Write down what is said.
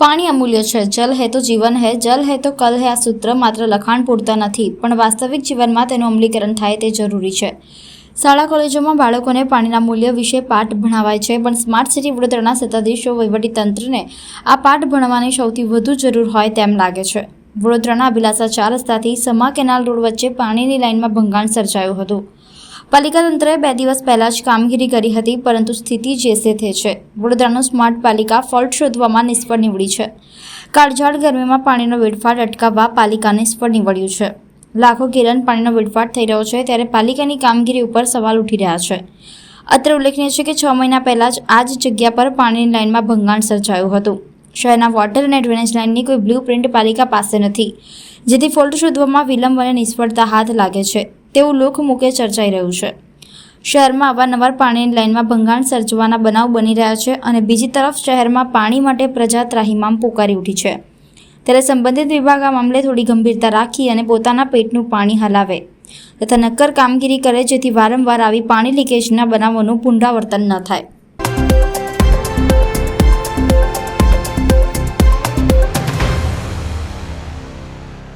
પાણી અમૂલ્ય છે. જલ હે તો જીવન હે. જલ હે તો કલ હે. આ સૂત્ર માત્ર લખાણ પૂરતા નથી, પણ વાસ્તવિક જીવનમાં તેનું અમલીકરણ થાય તે જરૂરી છે. શાળા કોલેજોમાં બાળકોને પાણીના મૂલ્ય વિશે પાઠ ભણાવાય છે, પણ સ્માર્ટ સિટી વડોદરાના સત્તાધીશો વહીવટીતંત્રને આ પાઠ ભણવાની સૌથી વધુ જરૂર હોય તેમ લાગે છે. વડોદરાના અભિલાષા ચાર રસ્તાથી સમા કેનાલ રોડ વચ્ચે પાણીની લાઇનમાં ભંગાણ સર્જાયું હતું. પાલિકા તંત્રએ બે દિવસ પહેલાં જ કામગીરી કરી હતી, પરંતુ સ્થિતિ જે છે તે છે. વડોદરાનું સ્માર્ટ પાલિકા ફોલ્ટ શોધવામાં નિષ્ફળ નીવડી છે. કાળઝાળ ગરમીમાં પાણીનો વેડફાટ અટકાવવા પાલિકા નિષ્ફળ નીવડ્યું છે. લાખો ગેલન પાણીનો વેડફાટ થઈ રહ્યો છે ત્યારે પાલિકાની કામગીરી ઉપર સવાલ ઉઠી રહ્યા છે. અત્રે ઉલ્લેખનીય છે કે છ મહિના પહેલાં જ આ જ જગ્યા પર પાણીની લાઇનમાં ભંગાણ સર્જાયું હતું. શહેરના વોટર અને ડ્રેનેજ લાઇનની કોઈ બ્લુ પ્રિન્ટ પાલિકા પાસે નથી, જેથી ફોલ્ટ શોધવામાં વિલંબ અને નિષ્ફળતા હાથ લાગે છે. તેવું લોકમુખે ચર્ચાઈ રહ્યું છે. શહેરમાં અવારનવાર પાણીની લાઇનમાં ભંગાણ સર્જવાના બનાવ બની રહ્યા છે અને બીજી તરફ શહેરમાં પાણી માટે પ્રજા ત્રાહિમામ પોકારી ઉઠી છે. ત્યારે સંબંધિત વિભાગ આ મામલે થોડી ગંભીરતા રાખી અને પોતાના પેટનું પાણી હલાવે તથા નક્કર કામગીરી કરે જેથી વારંવાર આવી પાણી લીકેજના બનાવોનું પુનરાવર્તન ન થાય.